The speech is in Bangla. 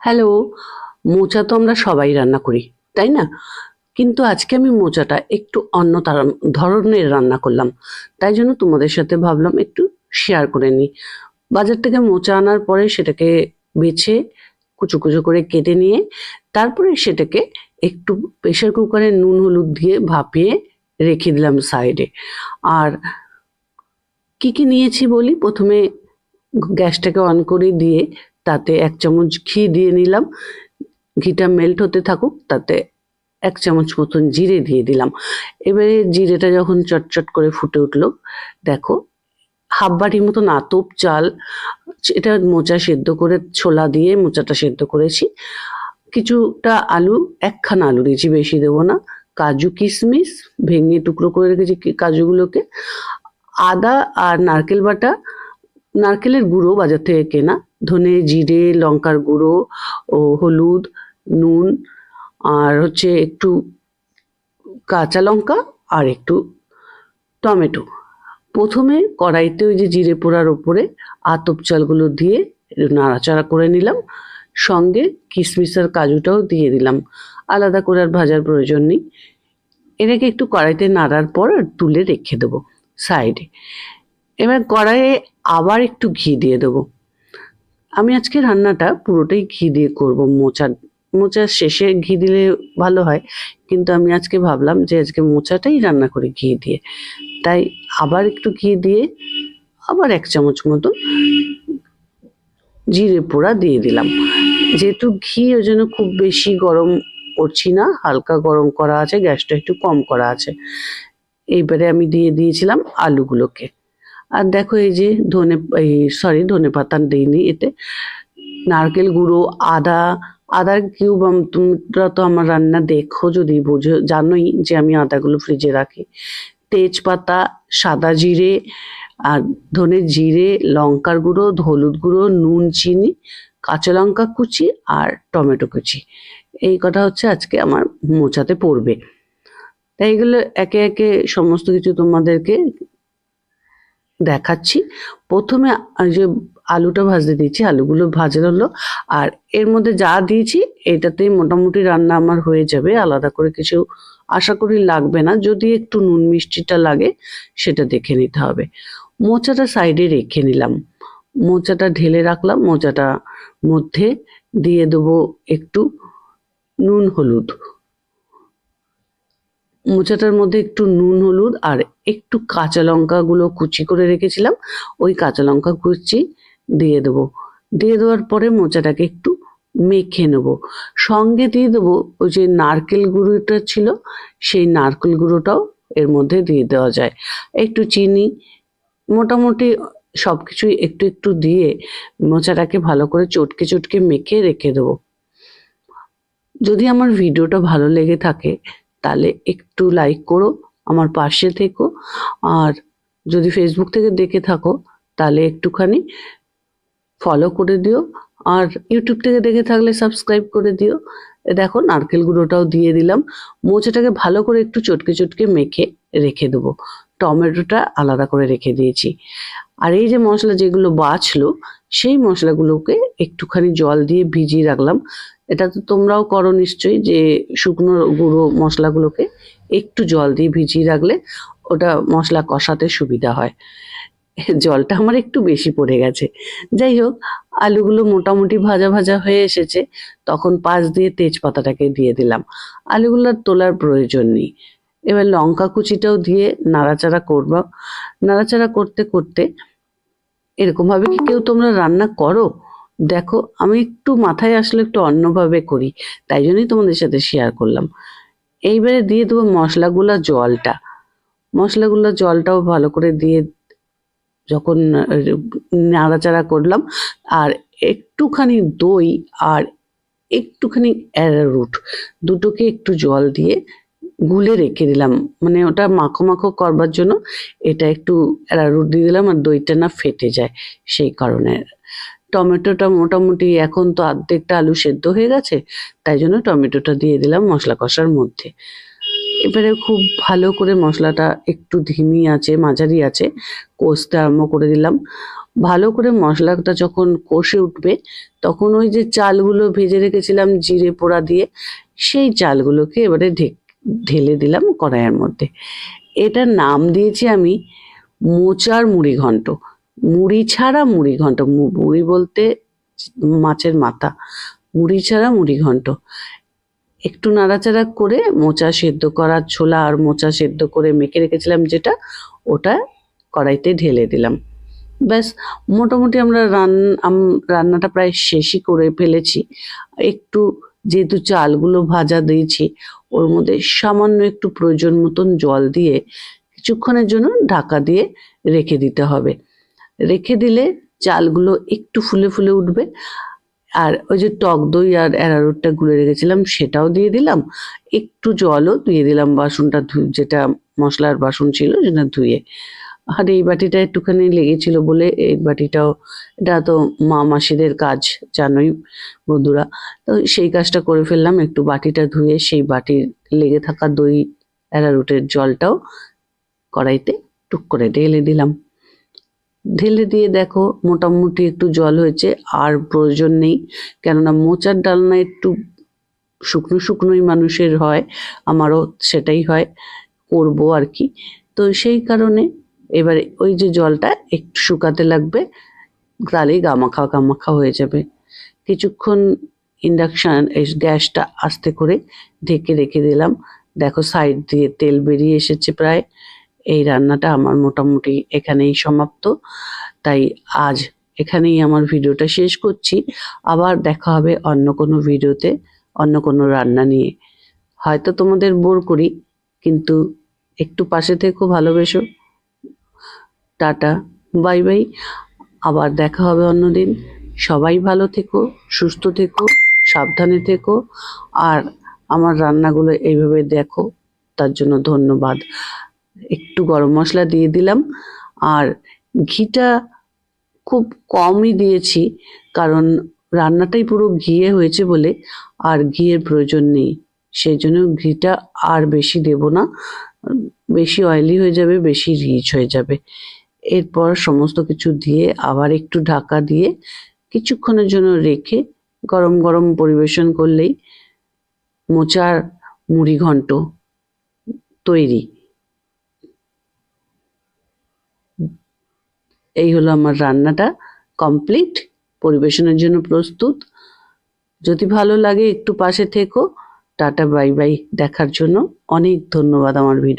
হ্যালো, মোচা তো আমরা সবাই রান্না করি, তাই না? কিন্তু আজকে আমি মোচাটা একটু অন্য ধরনের রান্না করলাম, তাই জন্য তোমাদের সাথে ভাবলাম একটু শেয়ার করে নিই। বাজার থেকে মোচা আনার পরে সেটাকে বেছে, কুচো কুচো করে কেটে নিয়ে, তারপরে সেটাকে একটু প্রেশার কুকারে নুন, হলুদ দিয়ে ভাপিয়ে রেখে দিলাম সাইডে আর কি কি নিয়েছি বলি? প্রথমে গ্যাসটাকে অন করে দিয়ে তাতে এক চামচ ঘি দিয়ে নিলাম। ঘিটা মেল্ট হতে থাকুক, তাতে এক চামচ মতন জিরে দিয়ে দিলাম। এবারে জিরেটা যখন চটচট করে ফুটে উঠল, দেখো, হাফ বাটির মতন আতপ চাল, এটা মোচা সেদ্ধ করে ছোলা দিয়ে মোচাটা সেদ্ধ করেছি। কিছুটা আলু, একখানা আলু দিয়েছি, বেশি দেবো না। কাজু কিশমিশ ভেঙে টুকরো করে রেখেছি কাজুগুলোকে। আদা আর নারকেল বাটা নারকেলের গুঁড়ো বাজার থেকে কেনা। ধনে, জিরে, লঙ্কার গুঁড়ো ও হলুদ, নুন আর হচ্ছে একটু কাঁচা লঙ্কা আর একটু টমেটো। প্রথমে কড়াইতে ওই যে জিরে পোড়ার ওপরে আতপ চালগুলো দিয়ে নাড়াচাড়া করে নিলাম। সঙ্গে কিশমিশ আর কাজুটাও দিয়ে দিলাম। আলাদা করে আর ভাজার প্রয়োজন নেই। এটাকে একটু কড়াইতে নাড়ার পর তুলে রেখে দেবো সাইডে। এবার কড়াইয়ে আবার একটু ঘি দিয়ে দেবো। আমি আজকে রান্নাটা পুরোটাই ঘি দিয়ে করব। মোচা মোচার শেষে ঘি দিলে ভালো হয়। কিন্তু আমি আজকে ভাবলাম যে আজকে মোচাটাই রান্না করি ঘি দিয়ে। তাই আবার একটু ঘি দিয়ে আবার এক চামচ মতো জিরে পোড়া দিয়ে দিলাম। যেহেতু ঘি ওই জন্য খুব বেশি গরম করছি না, হালকা গরম করা আছে, গ্যাসটা একটু কম করা আছে। এইবারে আমি দিয়ে দিয়েছিলাম আলুগুলোকে। আর দেখো এই যে ধনে, এই সরি ধনে পাতা দিইনি এতে। নারকেল গুঁড়ো, আদা, আদার কিউব তোমরা তো আমার রান্না দেখো যদি বোঝো, জানোই যে আমি আদাগুলো ফ্রিজে রাখি। তেজপাতা, সাদা জিরে আর ধনে জিরে, লঙ্কার গুঁড়ো, হলুদ গুঁড়ো, নুন, চিনি, কাঁচা লঙ্কা কুচি আর টমেটো কুচি। এই কটা হচ্ছে আজকে আমার মোচাতে পড়বে। তাই এগুলো একে একে সমস্ত কিছু তোমাদেরকে দেখাচ্ছি। প্রথমে যে আলুটা ভাজতে দিয়েছি, আলুগুলো ভাজা হলো। আর এর মধ্যে যা দিয়েছি এটাতেই মোটামুটি রান্না আমার হয়ে যাবে। আলাদা করে কিছু আশা করি লাগবে না। যদি একটু নুন মিষ্টিটা লাগে, সেটা দেখে নিতে হবে। মোচাটা সাইডে রেখে নিলাম। মোচাটা ঢেলে রাখলাম। মোচাটা মধ্যে দিয়ে দেবো একটু নুন, হলুদ। মোচাটার মধ্যে একটু নুন, হলুদ আর একটু কাঁচা লঙ্কাগুলো কুচি করে রেখেছিলাম। ওই কাঁচা লঙ্কা কুচি দিয়ে দেবো। দিয়ে দেওয়ার পরে মোচাটাকে একটু মেখে নেব। সঙ্গে দিয়ে দেবো ওই যে নারকেল গুঁড়োটা ছিল, সেই নারকেল গুঁড়োটাও এর মধ্যে দিয়ে দেওয়া যায়। একটু চিনি, মোটামুটি সব কিছুই একটু একটু দিয়ে মোচাটাকে ভালো করে চটকে চটকে মেখে রেখে দেবো। যদি আমার ভিডিওটা ভালো লেগে থাকে তাহলে একটু লাইক করো আমার পাশে থেকো। আর যদি ফেসবুক থেকে দেখে থাকো, তাহলে একটুখানি ফলো করে দিও। আর ইউটিউব থেকে দেখে থাকলে সাবস্ক্রাইব করে দিও। দেখো নারকেল গুঁড়োটাও দিয়ে দিলাম। মোচাটাকে ভালো করে একটু চটকে চটকে মেখে রেখে দেবো। টমেটোটা আলাদা করে রেখে দিয়েছি। আর এই যে মশলা যেগুলো বাছলো সেই মশলাগুলোকে একটুখানি জল দিয়ে ভিজিয়ে রাখলাম। এটা তো তোমরাও করো নিশ্চয়ই যে শুকনো গুঁড়ো মশলাগুলোকে একটু জল দিয়ে ভিজিয়ে রাখলে ওটা মশলা কষাতে সুবিধা হয়। জলটা আমার একটু বেশি পড়ে গেছে। যাই হোক, আলুগুলো মোটামুটি ভাজা ভাজা হয়ে এসেছে, তখন পাশ দিয়ে তেজপাতাটাকে দিয়ে দিলাম। আলুগুলোর তোলার প্রয়োজন নেই। এবার লঙ্কা কুচিটাও দিয়ে নাড়াচাড়া করব। নাড়াচাড়া করতে করতে এরকমভাবে কি কেউ তোমরা রান্না করো? দেখো, আমি একটু মাথায় আসলে একটু অন্যভাবে করি, তাই জন্যই তোমাদের সাথে শেয়ার করলাম। এইবারে দিয়ে দেবো মশলাগুলো জলটা। মশলাগুলো জলটাও ভালো করে দিয়ে যখন নাড়াচাড়া করলাম, আর একটুখানি দই আর একটুখানি অ্যারারুট দুটোকে একটু জল দিয়ে গুলে রেখে দিলাম। মানে ওটা মাখো মাখো করবার জন্য এটা একটু অ্যারারুট দিয়ে দিলাম আর দইটা না ফেটে যায়, সেই কারণে। টমেটোটা মোটামুটি এখন তো অর্ধেকটা আলু সেদ্ধ হয়ে গেছে, তাই জন্য টমেটোটা দিয়ে দিলাম মশলা কষার মধ্যে। এবারে খুব ভালো করে মশলাটা একটু ধিমি আছে, মাঝারি আছে, কষতে আরম্ভ করে দিলাম। ভালো করে মশলাটা যখন কষে উঠবে, তখন ওই যে চালগুলো ভেজে রেখেছিলাম জিরে পোড়া দিয়ে, সেই চালগুলোকে এবারে ঢেলে দিলাম কড়াইয়ের মধ্যে। এটার নাম দিয়েছি আমি মোচার মুড়ি ঘন্ট মুড়ি ছাড়া মুড়ি ঘন্ট। মুড়ি বলতে মাছের মাথা। মুড়ি ছাড়া মুড়ি ঘন্ট। একটু নাড়াচাড়া করে মোচা সেদ্ধ করা ছোলা আর মোচা সেদ্ধ করে মেখে রেখেছিলাম যেটা, ওটা কড়াইতে ঢেলে দিলাম। ব্যাস, মোটামুটি আমরা রান রান্নাটা প্রায় শেষই করে ফেলেছি। একটু যেহেতু চালগুলো ভাজা দিয়েছি, ওর মধ্যে সামান্য একটু প্রয়োজন মতন জল দিয়ে কিছুক্ষণের জন্য ঢাকা দিয়ে রেখে দিতে হবে। রেখে দিলে চালগুলো একটু ফুলে ফুলে উঠবে। আর ওই যে টক দই আর অ্যারারুটটা গুলে রেখেছিলাম, সেটাও দিয়ে দিলাম। একটু জলও দিয়ে দিলাম বাসনটা যেটা মশলার বাসন ছিল সেটা ধুয়ে। আর এই বাটিটা একটুখানি লেগেছিল বলে এই বাটিটাও, এটা তো মা মাসিদের কাজ জানোই বন্ধুরা। তো সেই কাজটা করে ফেললাম, একটু বাটিটা ধুয়ে সেই বাটির লেগে থাকা দই, অ্যারারুটের জলটাও কড়াইতে টুক করে ঢেলে দিলাম। ঢেলে দিয়ে দেখো মোটামুটি একটু জল হয়েছে, আর প্রয়োজন নেই। কেননা মোচার ডালনা একটু শুকনো শুকনোই মানুষের হয়, আমারও সেটাই হয়, করব আর কি। তো সেই কারণে এবারে ওই যে জলটা একটু শুকাতে লাগবে তাহলেই গামাখা গামাখা হয়ে যাবে। কিছুক্ষণ ইন্ডাকশান, এই গ্যাসটা আস্তে করে ঢেকে রেখে দিলাম। দেখো সাইড দিয়ে তেল বেরিয়ে এসেছে প্রায়। এই রান্নাটা আমার মোটামুটি এখানেই সমাপ্ত। তাই আজ এখানেই আমার ভিডিওটা শেষ করছি। আবার দেখা হবে অন্য কোনো ভিডিওতে, অন্য কোনো রান্না নিয়ে। হয়তো তোমাদের বোর করি, কিন্তু একটু পাশে থেকো, ভালোবেসো। Tata, bye bye. আবার দেখা হবে অন্যদিন। সবাই ভালো থেকো, সুস্থ থেকো, সাবধানে থেকো, আর আমার রান্নাগুলো এইভাবে দেখো, তার জন্য ধন্যবাদ। একটু গরম মশলা দিয়ে দিলাম। আর ঘিটা খুব কমই দিয়েছি, কারণ রান্নাটাই পুরো ঘিয়ে হয়েছে বলে আর ঘিয়ের প্রয়োজন নেই। সেই জন্য ঘিটা আর বেশি দেব না। বেশি অয়েলি হয়ে যাবে, বেশি রিচ হয়ে যাবে। এরপর সমস্ত কিছু দিয়ে আবার একটু ঢাকা দিয়ে কিছুক্ষণের জন্য রেখে গরম গরম পরিবেশন করলেই মোচার মুড়ি ঘন্ট তৈরি। এই হলো আমার রান্নাটা কমপ্লিট পরিবেশনের জন্য প্রস্তুত। যদি ভালো লাগে একটু পাশে থেকো। টাটা, বাই বাই, দেখার জন্য অনেক ধন্যবাদ আমার ভিডিও।